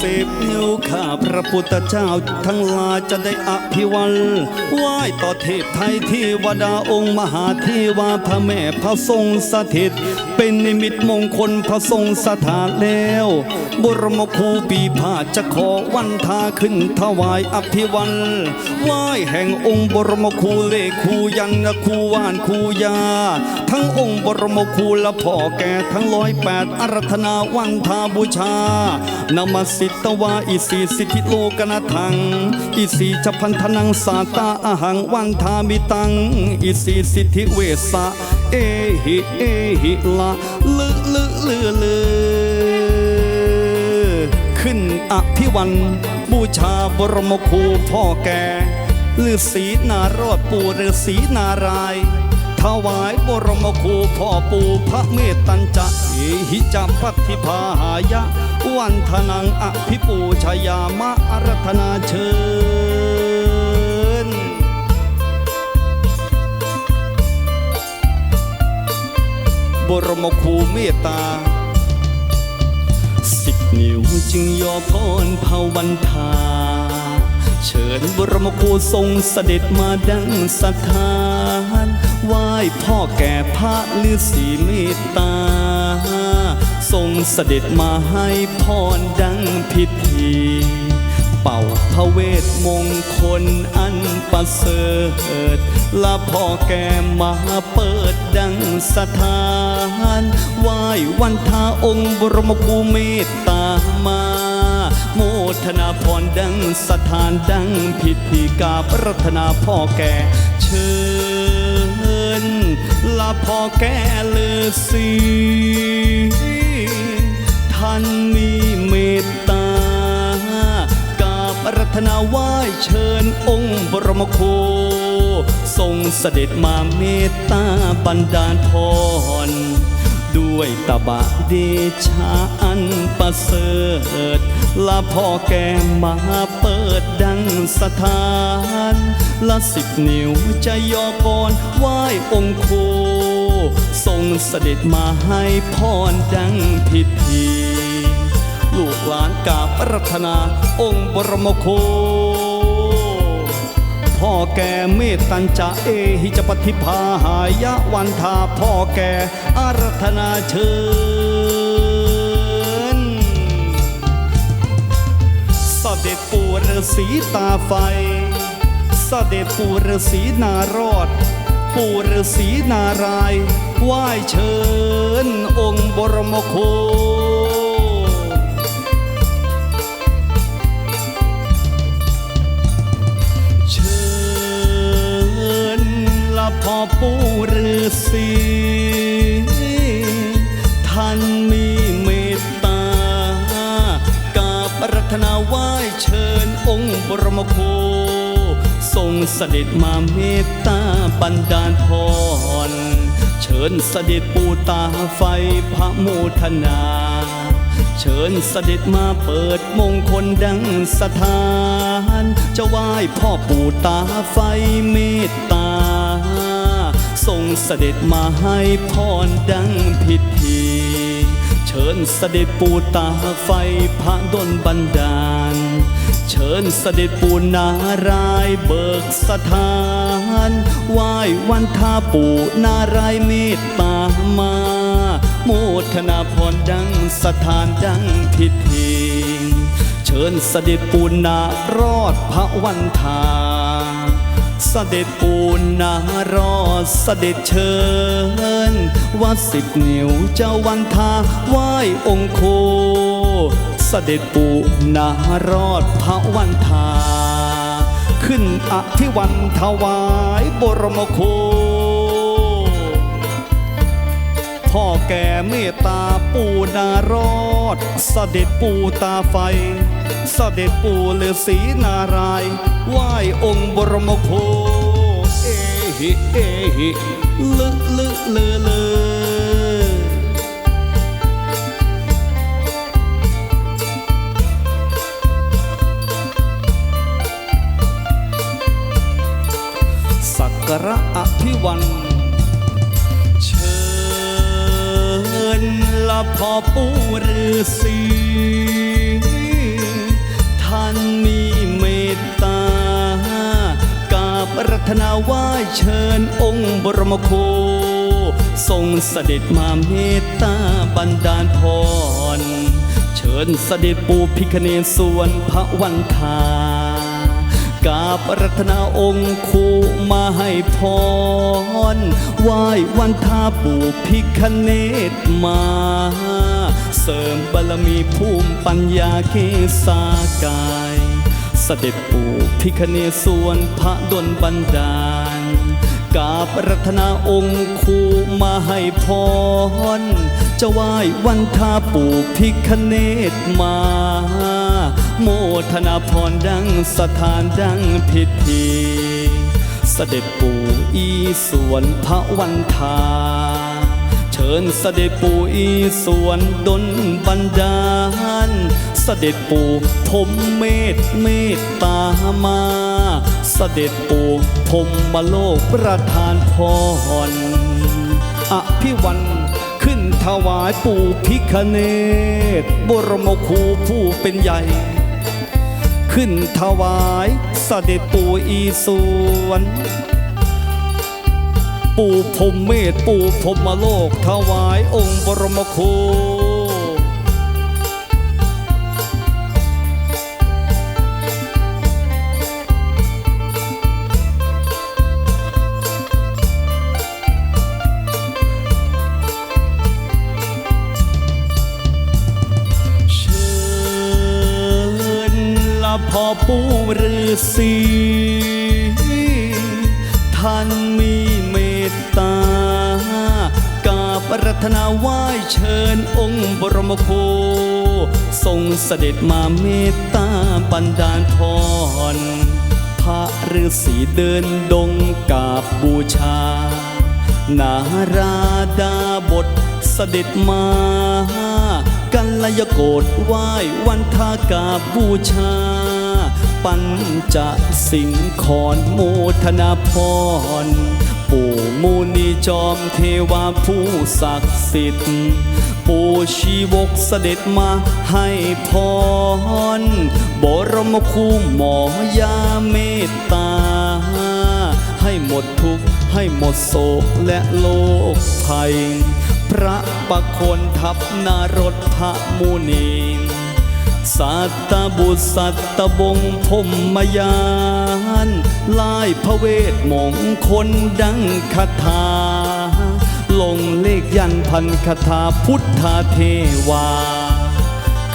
สิบนิ้วข้าพระพุทธเจ้าทั้งหลายจะได้อภิวันไหว้ต่อเทพไทยที่วดาองค์มหาเทวาพระแม่พระทรงสถิต เป็นนิมิตมงคลพระทรงสถานแล้ว บรมครูปีพาจะขอวันทาขึ้นถวายอภิวันไหว้แห่งองค์บรมครูเลขครูยันครูว่านครูยา ทั้งองค์บรมครูและพ่อแก่ทั้งร้อยแปดอารัธนาวันทาบูชานมัสสิตวาอิสีสิทธิโลกนาทัง อิสีจพันธนังสาตาอาหังวันทามิตัง อิสีสิทธิเวสะเอหิเอหิละลือลือลือลือขึ้นอภิวัน บูชาบรมครูพ่อแก่ฤาษีนารอดปู่ฤาษีนารายณ์ ถวายบรมครูพ่อปู่พระเมตตัญจะเอหิจัมพัทธิพาหายะ วันทนังอภิปูชยามะอารัธนาเชิญ บรมครูเมตตา สิบนิ้วจึงยอพรภาวันทา เชิญบรมครูทรงเสด็จมาดังสถา ไหว้พ่อแก่พระฤาษีเมตตา ทรงเสด็จมาให้พรดังพิธีเป่าพระเวทมงคลอันประเสริฐและพ่อแก่มาเปิดดังสถานไหว้วันทาองค์บรมครูเมตตามา โมทนาพรดังสถานดังพิธีกาปรัตนาพ่อแก่เชิญ ลาพ่อแก่เลอสีท่านมีเมตตากราบรัธนาไหวเชิญองค์บรมโคทรงเสด็จมาเมตตาบันดาลพร ด้วยตบะเดชาอันประเสริฐละพ่อแก่มาเปิดดัง สถานละสิบนิ้วจะยอกรไหว้องค์โคทรงเสด็จมาให้พรดังพิธีลูกหลานกาบรัธนาองค์บรมโคพ่อแก่เมตตัญจะเอหิจปฏิภาหายะวันทาพ่อแก่อารัธนาเชิญ ด็จปู่ฤาษีตาไฟสเสด็จปู่ฤาษีนารอด ปู่ฤาษีนารายไหว้เชิญ องค์บรมโคเชิญละพ่อปู่ฤาษี บรมโคทรงเสด็จมาเมตตาบันดาลพร เชิญเสด็จปู่ตาไฟพระโมทนา เชิญเสด็จมาเปิดมงคลดังสถาน จะไหว้พ่อปู่ตาไฟเมตตา ทรงเสด็จมาให้พรดังพิธีเชิญเสด็จปู่ตาไฟพระดลบันดาล เชิญเสด็จปู่นารายเบิกสถานไหว้วันทาปู่นารายเมตตามาโมทนาพรดังสถานดังพิธีเชิญเสด็จปู่นารอดพระวันทาเสด็จปูนนารอดเสด็จเชิญว่าสิบนิ้วเจ้าวันทาไหว้องค์โค ด็จปู่นารอดพระวันทา ขึ้นอภิวันถวายบรมโคพ่อแก่เมตตาปู่นารอดเสด็จปู่ตาไฟ เสด็จปู่ฤาษีนารายไหว้องค์บรมโคเอหิเอหิลึลึเลอเลอ กระอภิวันเชิญละพอปูฤษีท่านมีเมตตา กาบรัตนาว่าเชิญองค์บรมโคทรงเสด็จมาเมตตาบันดาลพร เชิญเสด็จปูพิคเนศวนพระวันทา กาบรัตนาองค์คูมาให้พรไหว้วันทาปู่พิคเนตมา เสริมบารมีภูมิปัญญาเกษากายสเสด็จปู่พิคเนศวรพระดลบันดาลกาบรัตนาองค์คูมาให้พร จะไหว้วันทาปู่พิคเนตมา โมทนาพรดังสถานดังพิธีเสด็จปู่อีสวนพระวันทา เชิญเสด็จปู่อีสวนดลบันดาล เสด็จปู่พรมเมตเมตตามา เสด็จปู่พรหมโลกประทานพรอภิวันขึ้นถวายปู่พิคเนตบรมครูผู้เป็นใหญ่ ขึ้นถวายสเสด็จปู่อีสวน ปู่พรมเมธปู่พรมโลกถวายองค์บรมครู ฤษีท่านมีเมตตากาบรัตนาไหว้เชิญองค์บรมโคทรงเสด็จมาเมตตาบันดาลพร พระฤาษีเดินดงกาบบูชา นาราดาบทเสด็จมากัลยโกดไหว้วันทากาบบูชา ปัญจสิงขอนโมทนาพร ปู่มูนีจอมเทวาผู้ศักดิ์สิทธิ์ ปู่ชีวกเสด็จมาให้พร บรมคูหมอยาเมตตา ให้หมดทุกข์ให้หมดโศกและโลกภัย พระประคนทับนารถพระมุนี สัตตบุตรสัตตบงพรหมยานลายพระเวทมงคลดังคาถา ลงเลขยันพันคาถาพุทธเทวา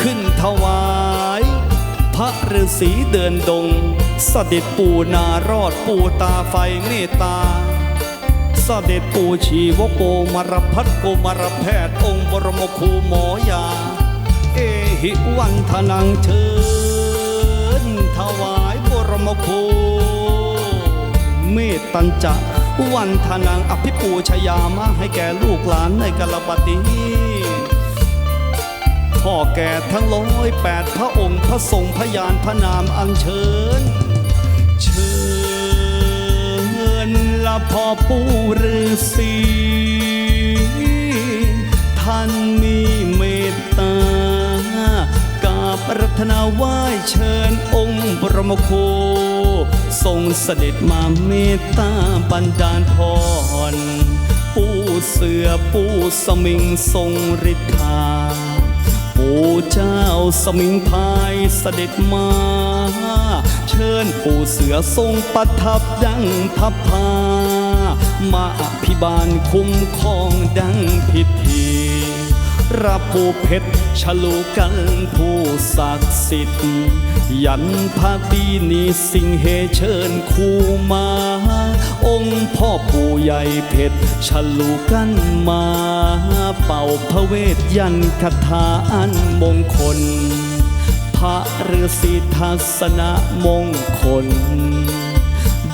ขึ้นถวาย พระฤาษีเดินดงสเสด็จปู่นารอดปู่ตาไฟเมตตาสเสด็จปู่ชีวโกมารพัฒโกมารแพทย์องค์บรมครูหมอยา หิวันทนังเชิญถวายบรมคเมตตัญจะวันทนังอภิปูชยามาให้แก่ลูกหลานในกาลปฏิพ่อแก่ทั้งร้อยแปดพระองค์พระทรงพยานพระนามอัญเชิญ เชิญละพ่อปู่ฤาษีท่านมี เชิญองค์บรมโคทรงเสด็จมาเมตตาบันดาลพรปู่เสือปู่สมิงทรงฤทธาปู่เจ้าสมิงพายเสด็จมา เชิญปู่เสือทรงประทับดังพับพามาอภิบาลคุ้มครองดังพิธี รับผู้เพชรฉลูกันผู้ศักดิ์สิทธิ์ ยันภาคดีนีสิ่งเฮเชิญคู่มา องค์พ่อปู่ใหญ่เพชรฉลูกันมา เป่าพระเวทยันคาถาอันมงคล พระฤาษีทัศนะมงคล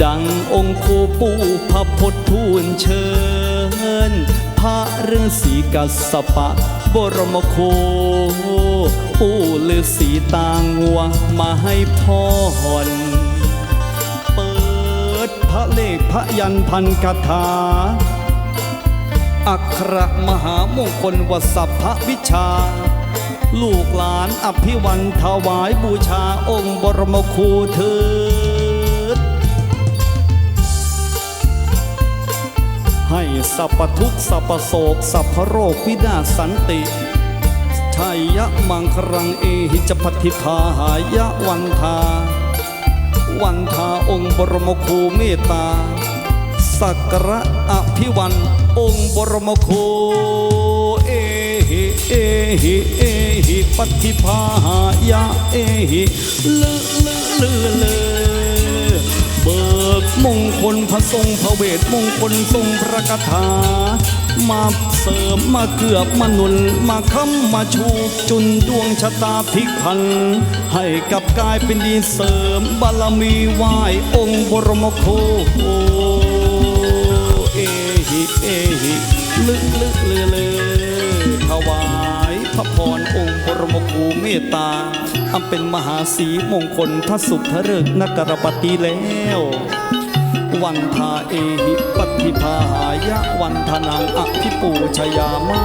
ดังองค์ครูปู่พระพทธทูลเชิญ พระฤาษีกัสสปะ บรมโคปู่ฤาษีตางวัวมาให้พรเปิดพระเลขพระยันพันคาถา อัครมหามงคลวสัพพวิชา ลูกหลานอภิวันถวายบูชาองค์บรมครูเถิด ให้สัพพทุกสัพพโศกสัพพโรควินาสันติชัยยะมังครังเอหิจพัทธิพาหายะวันทา วันทาองค์บรมครูเมตตา สักระอภิวัน องค์บรมครูเอหิเอหิเอหิปฏิภาหายะเอหิลือลือลือลือ มงคลพระทรงพระเวทมงคลทรงพระกถา มาเสริมมาเกือบมาหนุนมาค้ำมาชูจุนดวงชะตาพิพัน ให้กับกายเป็นดีเสริมบารมีไหวองค์บรมโคเอหิเอหิลึกลึกเลือเลอถวายพระพรองค์บรมครูเมตตาอันเป็นมหาสีมงคลพระสุขเริกนักรปฏิแล้ว วันทาเอหิปฏิภาหายะวันทนังอภิปูชยามะ